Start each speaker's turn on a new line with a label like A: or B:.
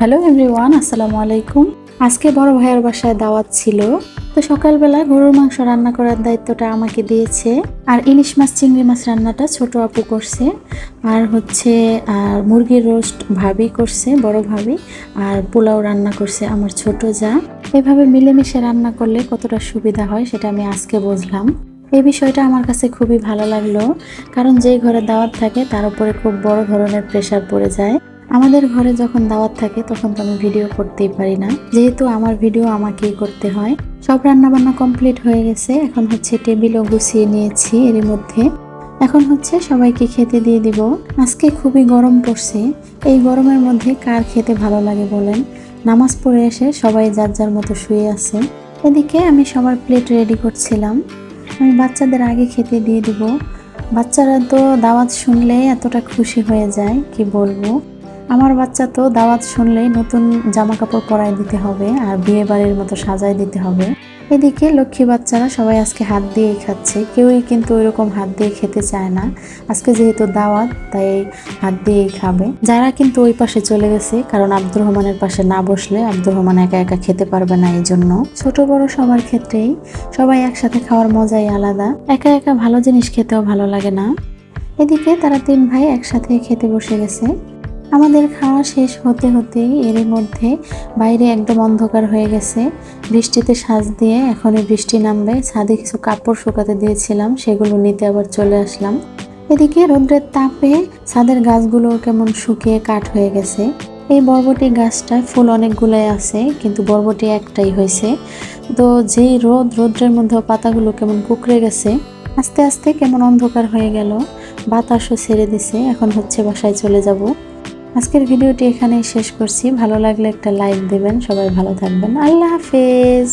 A: Hello everyone আসসালামু আলাইকুম। আজকে বড় ভাইয়ের বাসায় দাওয়াত ছিল, তো সকালবেলা গরুর মাংস রান্না করার দায়িত্বটা আমাকে দিয়েছে, আর ইলিশ মাছ, চিংড়ি মাছ রান্নাটা ছোট আপু করছে, আর হচ্ছে, আর মুরগির রোস্ট ভাবি করছে, বড় ভাবি, আর পোলাও রান্না করছে আমার ছোট যা। এভাবে মিলেমিশে রান্না করলে কতটা সুবিধা হয় সেটা আমি আজকে বুঝলাম। এই বিষয়টা আমার কাছে খুবই ভালো লাগল, কারণ যেই ঘরে দাওয়াত থাকে তার উপরে খুব বড় ধরনের প্রেশার পড়ে যায়। আমাদের ঘরে যখন দাওয়াত থাকে, তখন তো আমি ভিডিও করতেই পারি না। যেহেতু আমার ভিডিও আমাকেই করতে হয়। সব রান্না বান্না কমপ্লিট হয়ে গেছে। এখন হচ্ছে টেবিলও গুছিয়ে নিয়েছি এরই মধ্যে। এখন হচ্ছে সবাইকে খেতে দিয়ে দিব। আজকে খুবই গরম পড়ছে। এই গরমের মধ্যে কার খেতে ভালো লাগে বলেন? নামাজ পড়ে এসে সবাই যার যার মতো শুয়ে আছে। এদিকে আমি সবার প্লেট রেডি করছিলাম। আমি বাচ্চাদের আগে খেতে দিয়ে দিব। বাচ্চারা তো দাওয়াত শুনলে এতটা খুশি হয়ে যায়, কি বলব? আমার বাচ্চা তো দাওয়াত শুনলেই নতুন জামা কাপড় পরাই দিতে হবে আর বিয়ে বাড়ির মতো সাজাই দিতে হবে। এদিকে লক্ষ্মী বাচ্চারা সবাই আজকে হাত দিয়েই খাচ্ছে। কেউই কিন্তু ওইরকম হাত দিয়ে খেতে চায় না। আজকে যেহেতু দাওয়াত, তাই হাত দিয়েই খাবে। যারা কিন্তু ওই পাশে চলে গেছে, কারণ আব্দুর রহমানের পাশে না বসলে আব্দুর রহমান একা একা খেতে পারবে না এই জন্য ছোট বড় সবার ক্ষেত্রেই সবাই একসাথে খাওয়ার মজাই আলাদা। একা একা ভালো জিনিস খেতেও ভালো লাগে না। এদিকে তারা তিন ভাই একসাথে খেতে বসে গেছে। আমাদের খাওয়া শেষ হতে হতেই এরই মধ্যে বাইরে একদম অন্ধকার হয়ে গেছে। বৃষ্টিতে সাজ দিয়ে এখনই বৃষ্টি নামবে। ছাদে কিছু কাপড় শুকাতে দিয়েছিলাম, সেগুলো নিতে আবার চলে আসলাম। এদিকে রৌদ্রের তাপে ছাদের গাছগুলো কেমন শুকিয়ে কাঠ হয়ে গেছে। এই বরবটি গাছটায় ফুল অনেকগুলোই আছে, কিন্তু বরবটি একটাই হয়েছে। তো যেই রোদ, রৌদ্রের মধ্যে পাতাগুলো কেমন কুকড়ে গেছে, আস্তে আস্তে কেমন অন্ধকার হয়ে গেল। বাতাসও ছেড়ে দিছে, এখন হচ্ছে বাসায় চলে যাব। আজকের ভিডিওটি এখানে শেষ করছি। ভালো লাগলে একটা লাইক দেবেন। সবাই ভালো থাকবেন। আল্লাহ হাফেজ।